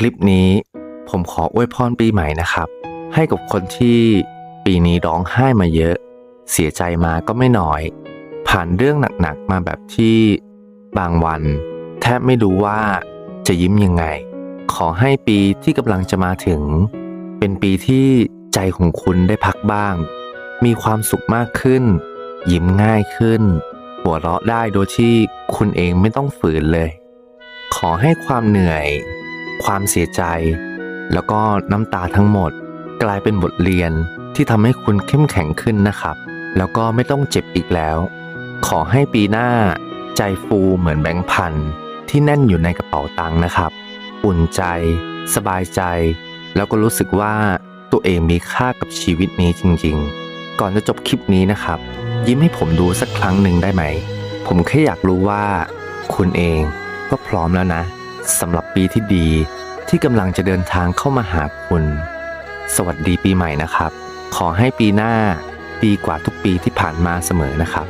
คลิปนี้ผมขออวยพรปีใหม่นะครับ ให้กับคนที่ปีนี้ร้องไห้มาเยอะ เสียใจมาก็ไม่น้อย ผ่านเรื่องหนักๆมาแบบที่บางวัน แทบไม่รู้ว่าจะยิ้มยังไง ขอให้ปีที่กำลังจะมาถึง เป็นปีที่ใจของคุณได้พักบ้าง มีความสุขมากขึ้น ยิ้มง่ายขึ้น หัวเราะได้โดยที่คุณเองไม่ต้องฝืนเลย ขอให้ความเหนื่อย ความเสียใจ แล้วก็น้ำตาทั้งหมด กลายเป็นบทเรียนที่ทำให้คุณเข้มแข็งขึ้นนะครับ แล้วก็ไม่ต้องเจ็บอีกแล้ว ขอให้ปีหน้า ใจฟูเหมือนแบงค์พันที่แน่นอยู่ในกระเป๋าตังค์นะครับ อุ่นใจ สบายใจ แล้วก็รู้สึกว่าตัวเองมีค่ากับชีวิตนี้จริงๆ ก่อนจะจบคลิปนี้นะครับ ยิ้มให้ผมดูสักครั้งหนึ่งได้ไหม ผมแค่อยากรู้ว่า คุณเองก็พร้อมแล้วนะ สำหรับปีที่ดีที่กำลังจะเดินทางเข้ามาหาคุณ สวัสดีปีใหม่นะครับ ขอให้ปีหน้าดีกว่าทุกปีที่ผ่านมาเสมอนะครับ